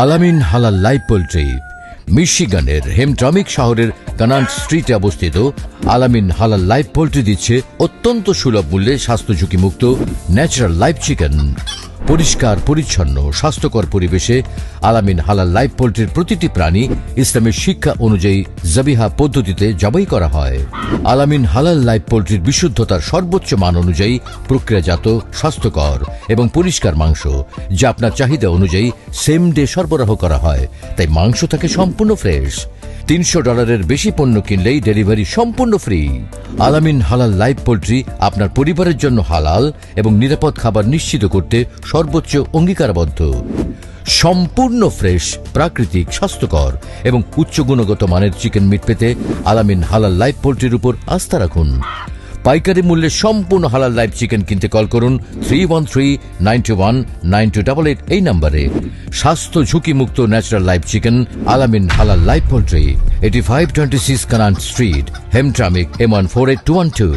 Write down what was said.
আলামিন হালাল live poultry, মিশিগানের Hamtramck শহরের কানান স্ট্রিটে অবস্থিত আলামিন হালাল লাইভ পোলট্রি দিচ্ছে অত্যন্ত সুলভ মূল্যে স্বাস্থ্য ঝুঁকিমুক্ত ন্যাচারাল লাইভ চিকেন। পরিষ্কার, পরিচ্ছন্ন, স্বাস্থ্যকর পরিবেশে আলামিন হালাল লাইভ পোল্ট্রির প্রতিটি প্রাণী ইসলামের শিক্ষা অনুযায়ী জবিহা পদ্ধতিতে জবাই করা হয়। আলামিন হালাল লাইভ পোল্ট্রির বিশুদ্ধতার সর্বোচ্চ মান অনুযায়ী প্রক্রিয়াজাত, স্বাস্থ্যকর এবং পরিষ্কার মাংস, যা আপনার চাহিদা অনুযায়ী সেম ডে সরবরাহ করা হয়। তাই মাংস থাকে সম্পূর্ণ ফ্রেশ তিনশো ডলারের বেশি পণ্য কিনলেই ডেলিভারি সম্পূর্ণ ফ্রি। আলামিন হালাল লাইভ পোলট্রি আপনার পরিবারের জন্য হালাল এবং নিরাপদ খাবার নিশ্চিত করতে সর্বোচ্চ অঙ্গীকারবদ্ধ। সম্পূর্ণ ফ্রেশ, প্রাকৃতিক, স্বাস্থ্যকর এবং উচ্চ গুণগত মানের চিকেন মিট পেতে আলামিন হালাল লাইভ পোলট্রির উপর আস্থা রাখুন। পাইকারি মূল্যে সম্পূর্ণ হালাল লাইভ চিকেন কিনতে কল করুন three one three nine two one nine two double eight এই নম্বরে। স্বাস্থ্য ঝুঁকি মুক্ত ন্যাচারাল লাইভ চিকেন আলামিন হালাল লাইভ পোল্ট্রি এটি five twenty six Conant Street Hamtramck M one four eight two one two